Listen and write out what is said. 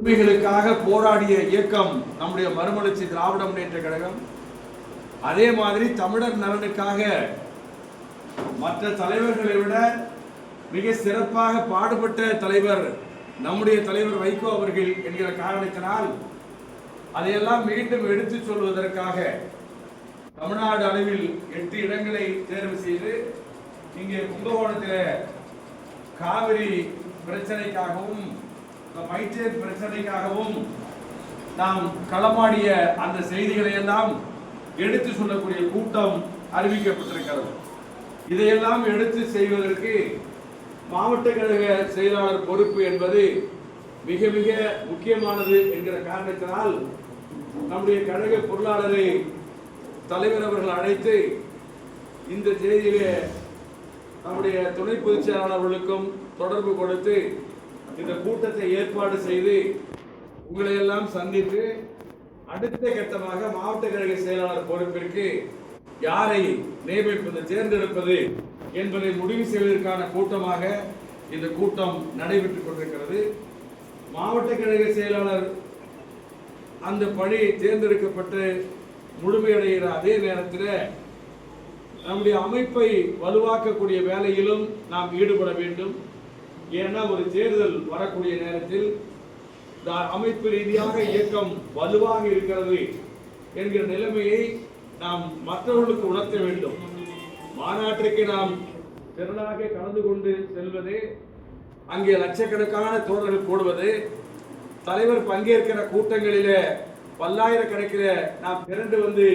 உரிமைகளுக்காக போராடிய இயக்கம் நம்முடைய மறுமலர்ச்சி திராவிட முன்னேற்ற கழகம். அதே மாதிரி தமிழர் நலனுக்காக மற்ற தலைவர்களை விட மிக சிறப்பாக பாடுபட்ட தலைவர் நம்முடைய தலைவர் வைகோ அவர்கள் என்கிற காரணத்தினால் அதையெல்லாம் மீண்டும் எடுத்துச் சொல்வதற்காக தமிழ்நாடு அளவில் எட்டு இடங்களை தேர்வு செய்து இங்கே கும்பகோணத்தில் காவிரி பிரச்சனைக்காகவும் இந்த மைத்தேர் பிரச்சனைக்காகவும் நாம் களமாடிய அந்த செய்திகளை எல்லாம் எடுத்து சொல்லக்கூடிய கூட்டம் அறிவிக்கப்பட்டிருக்கிறது. இதையெல்லாம் எடுத்து செய்வதற்கு மாவட்ட கழக செயலாளர் பொறுப்பு என்பது மிக மிக முக்கியமானது என்கிற காரணத்தினால் நம்முடைய கழக பொருளாளரை தலைவர் அவர்கள் அழைத்து இந்த செய்தியிலே நம்முடைய துணை பொதுச் செயலாளர்களுக்கும் தொடர்பு கொடுத்து இந்த கூட்டத்தை ஏற்பாடு செய்து உங்களை எல்லாம் சந்தித்து அடுத்த கட்டமாக மாவட்ட கழக செயலாளர் பொறுப்பிற்கு யாரை நியமிப்பது தேர்ந்தெடுப்பது என்பதை முடிவு செய்வதற்கான கூட்டமாக இந்த கூட்டம் நடைபெற்றுக் கொண்டிருக்கிறது. மாவட்ட கழக செயலாளர் அந்த பணி தேர்ந்தெடுக்கப்பட்டு முழுமையடைகிற அதே நேரத்தில் நம்முடைய அமைப்பை வலுவாக்கக்கூடிய வேலையிலும் நாம் ஈடுபட வேண்டும். ஏன்னா ஒரு தேர்தல் வரக்கூடிய நேரத்தில் அமைப்பு ரீதியாக இயக்கம் வலுவாக இருக்கிறது என்கிற நிலைமையை நாம் மற்றவர்களுக்கு உணர்த்த வேண்டும். மாநாட்டிற்கு நாம் திரளாக கலந்து கொண்டு செல்வது அங்கே லட்சக்கணக்கான தோழர்கள் கூடுவது தலைவர் பங்கேற்கிற கூட்டங்களில் பல்லாயிரக்கணக்கில் நாம் திரண்டு வந்து